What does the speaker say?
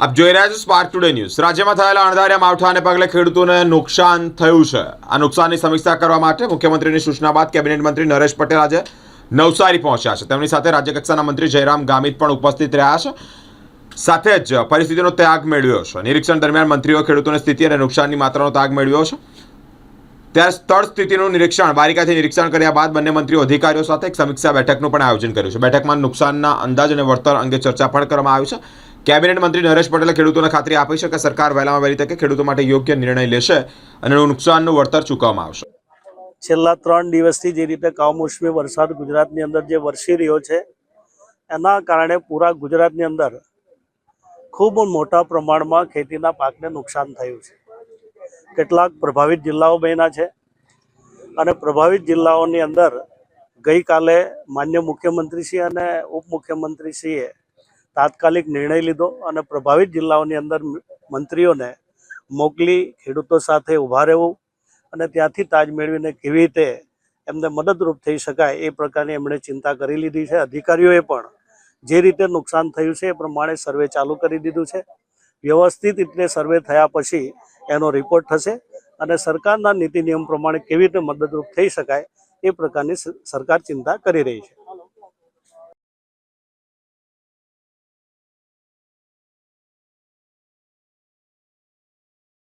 આપ જોઈ રહ્યા છો સ્પાર્ક ટુડે ન્યૂઝ રાજ્યમાં થયેલા અણધાર્યા માવઠાને પગલે ખેડૂતોને નુકસાન થયું છે. આ નુકસાનની સમીક્ષા કરવા માટે મુખ્યમંત્રીની સૂચના બાદ કેબિનેટ મંત્રી નરેશ પટેલ આજે નવસારી પહોંચ્યા છે. તેમની સાથે રાજ્યકક્ષાના મંત્રી જયરામ ગામિત પણ ઉપસ્થિત રહ્યા છે. સાથે જ પરિસ્થિતિનો ત્યાગ મેળવ્યો છે. નિરીક્ષણ દરમિયાન મંત્રીઓ ખેડૂતોની સ્થિતિ અને નુકસાનની માત્રાનો ત્યાગ મેળવ્યો છે. ત્યારે સ્થળ સ્થિતિનું નિરીક્ષણ, બારીકાથી નિરીક્ષણ કર્યા બાદ બંને મંત્રીઓ અધિકારીઓ સાથે એક સમીક્ષા બેઠકનું પણ આયોજન કર્યું છે. બેઠકમાં નુકસાનના અંદાજ અને વળતર અંગે ચર્ચા પણ કરવામાં આવી છે. કેબિનેટ મંત્રી નરેશ પટેલે ખેડૂતોને ખાતરી આપી છે કે સરકાર વહેલામાં વહેલી તકે ખેડૂતો માટે યોગ્ય નિર્ણય લેશે અને નુકસાનનું વળતર ચૂકવવામાં આવશે. છેલ્લા ત્રણ દિવસથી જે રીતે કમોસમી વરસાદ ગુજરાતની અંદર જે વરસી રહ્યો છે, એના કારણે પૂરા ગુજરાતની અંદર ખૂબ મોટા પ્રમાણમાં ખેતીના પાકને નુકસાન થયું છે. કેટલાક પ્રભાવિત જિલ્લાઓ બન્યા છે અને પ્રભાવિત જિલ્લાઓની અંદર ગઈકાલે માન્ય મુખ્યમંત્રીશ્રી અને ઉપમુખ્યમંત્રીશ્રીએ તાત્કાલિક નિર્ણય લીધો અને પ્રભાવિત જિલ્લાઓની અંદર મંત્રીઓને મોકલી ખેડૂતો સાથે ઊભા રહેવું અને ત્યાંથી તાજ મેળવીને કેવી રીતે એમને મદદરૂપ થઈ શકાય એ પ્રકારની એમણે ચિંતા કરી લીધી છે. અધિકારીઓએ પણ જે રીતે નુકસાન થયું છે એ પ્રમાણે સર્વે ચાલુ કરી દીધું છે. વ્યવસ્થિત રીતે સર્વે થયા પછી એનો રિપોર્ટ થશે અને સરકારના નીતિ નિયમ પ્રમાણે કેવી રીતે મદદરૂપ થઈ શકાય એ પ્રકારની સરકાર ચિંતા કરી રહી છે.